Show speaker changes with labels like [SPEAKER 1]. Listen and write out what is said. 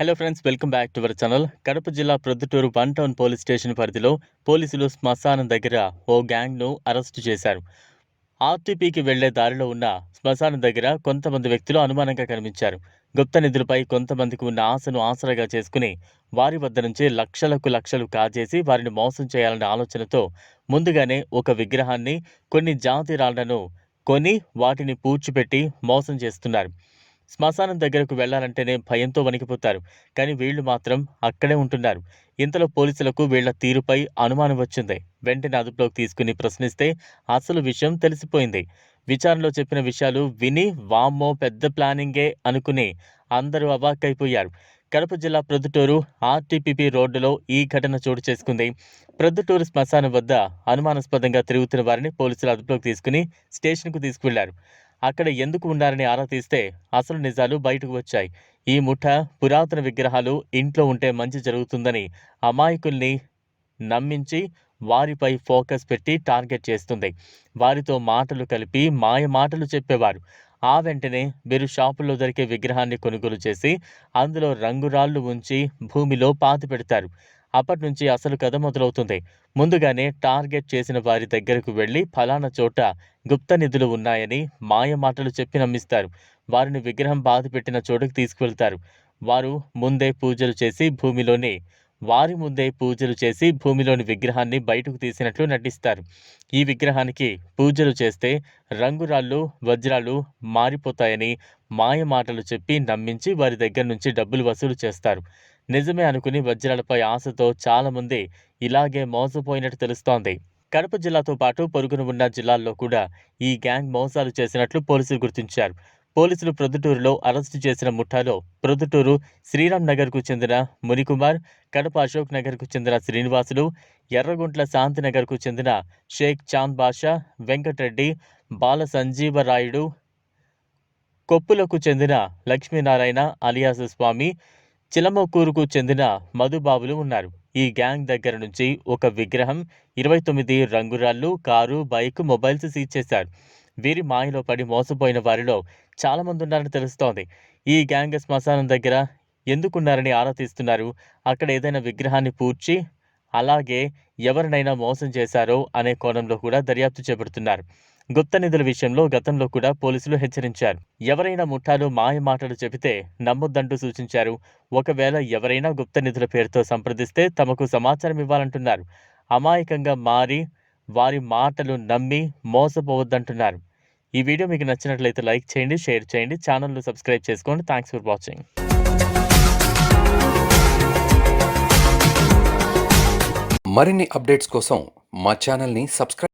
[SPEAKER 1] Hello friends welcome back to our channel Kadapa జిల్లా Proddatur one town police station పరిధిలో పోలీసులు శ్మశానం దగ్గర ఓ గ్యాంగ్ను అరెస్టు చేశారు. ఆర్టీపీకి వెళ్ళే దారిలో ఉన్న శ్మశానం దగ్గర కొంతమంది వ్యక్తులు అనుమానంగా కనిపించారు. గుప్త నిధులపై కొంతమందికి ఉన్న ఆశను ఆసరాగా చేసుకుని వారి వద్ద నుంచి లక్షలకు లక్షలు కాజేసి వారిని మోసం చేయాలనే ఆలోచనతో ముందుగానే ఒక విగ్రహాన్ని కొన్ని జాతి రాళ్ళను కొని వాటిని పూడ్చిపెట్టి మోసం చేస్తున్నారు. శ్మశానం దగ్గరకు వెళ్ళాలంటేనే భయంతో వణికిపోతారు. కానీ వీళ్ళు మాత్రం అక్కడే ఉంటున్నారు. ఇంతలో పోలీసులకు వీళ్ళ తీరుపై అనుమానం వచ్చింది. వెంటనే అదుపులోకి తీసుకుని ప్రశ్నిస్తే అసలు విషయం తెలిసిపోయింది. విచారణలో చెప్పిన విషయాలు విని వామ్మో పెద్ద ప్లానింగే అనుకుని అందరూ అవాక్కైపోయారు. కడప జిల్లా ప్రొద్దుటూరు ఆర్టీపీపీ రోడ్డులో ఈ ఘటన చోటు చేసుకుంది. ప్రొద్దుటూరు శ్మశానం వద్ద అనుమానాస్పదంగా తిరుగుతున్న వారిని పోలీసులు అదుపులోకి తీసుకుని స్టేషన్కు తీసుకువెళ్ళారు. అక్కడ ఎందుకు ఉన్నారని ఆరా తీస్తే అసలు నిజాలు బయటకు వచ్చాయి. ఈ ముఠ పురాతన విగ్రహాలు ఇంట్లో ఉంటే మంచి జరుగుతుందని అమాయకుల్ని నమ్మించి వారిపై ఫోకస్ పెట్టి టార్గెట్ చేస్తుంది. వారితో మాటలు కలిపి మాయ మాటలు చెప్పేవారు. ఆ వెంటనే వీరు షాపుల్లో దొరికే విగ్రహాన్ని కొనుగోలు చేసి అందులో రంగురాళ్ళు ఉంచి భూమిలో పాతి పెడతారు. అప్పటి నుంచి అసలు కథ మొదలవుతుంది. ముందుగానే టార్గెట్ చేసిన వారి దగ్గరకు వెళ్ళి ఫలానా చోట గుప్త నిధులు ఉన్నాయని మాయ మాటలు చెప్పి నమ్మిస్తారు వారిని విగ్రహం బాధ పెట్టిన చోటుకు తీసుకువెళ్తారు. వారు ముందే పూజలు చేసి భూమిలోని వారి ముందే పూజలు చేసి భూమిలోని విగ్రహాన్ని బయటకు తీసినట్లు నటిస్తారు. ఈ విగ్రహానికి పూజలు చేస్తే రంగురాళ్ళు వజ్రాలు మారిపోతాయని మాయ మాటలు చెప్పి నమ్మించి వారి దగ్గర నుంచి డబ్బులు వసూలు చేస్తారు. నిజమే అనుకుని వజ్రాలపై ఆశతో చాలామంది ఇలాగే మోసపోయినట్టు తెలుస్తోంది. కడప జిల్లాతో పాటు పొరుగున ఉన్న జిల్లాల్లో కూడా ఈ గ్యాంగ్ మోసాలు చేసినట్లు పోలీసులు గుర్తించారు. పోలీసులు ప్రొద్దుటూరులో అరెస్టు చేసిన ముఠాలో ప్రొద్దుటూరు శ్రీరామ్ నగర్కు చెందిన మునికుమార్ కడప అశోక్ నగర్కు చెందిన శ్రీనివాసులు ఎర్రగుంట్ల శాంతినగర్కు చెందిన షేక్ చాంద్ బాషా వెంకటరెడ్డి బాల సంజీవరాయుడు కొప్పులకు చెందిన లక్ష్మీనారాయణ అలియాస స్వామి చిలమకూరుకు చెందిన మధుబాబులు ఉన్నారు. ఈ గ్యాంగ్ దగ్గర నుంచి ఒక విగ్రహం ఇరవై తొమ్మిది రంగురాళ్ళు కారు బైక్ మొబైల్స్ సీజ్ చేశారు. వీరి మాయలో పడి మోసపోయిన వారిలో చాలామంది ఉన్నారని తెలుస్తోంది. ఈ గ్యాంగ్ శ్మశానం దగ్గర ఎందుకున్నారని ఆరా తీస్తున్నారు? అక్కడ ఏదైనా విగ్రహాన్ని పూడ్చి అలాగే ఎవరినైనా మోసం చేశారో అనే కోణంలో కూడా దర్యాప్తు చేపడుతున్నారు. గుప్త నిధుల విషయంలో గతంలో కూడా పోలీసులు హెచ్చరించారు. ఎవరైనా ముఠాలు మాయ మాటలు చెబితే నమ్మొద్దంటూ సూచించారు. ఒకవేళ ఎవరైనా గుప్త నిధుల పేరుతో సంప్రదిస్తే తమకు సమాచారం ఇవ్వాలంటున్నారు. అమాయకంగా మారి వారి మాటలు నమ్మి మోసపోవద్దంటున్నారు. ఈ వీడియో మీకు నచ్చినట్లయితే లైక్ చేయండి షేర్ చేయండి ఛానల్ను సబ్స్క్రైబ్ చేసుకోండి. థ్యాంక్స్ ఫర్ వాచింగ్
[SPEAKER 2] మరిన్ని అప్డేట్స్ కోసం మా ఛానల్ని సబ్స్క్రైబ్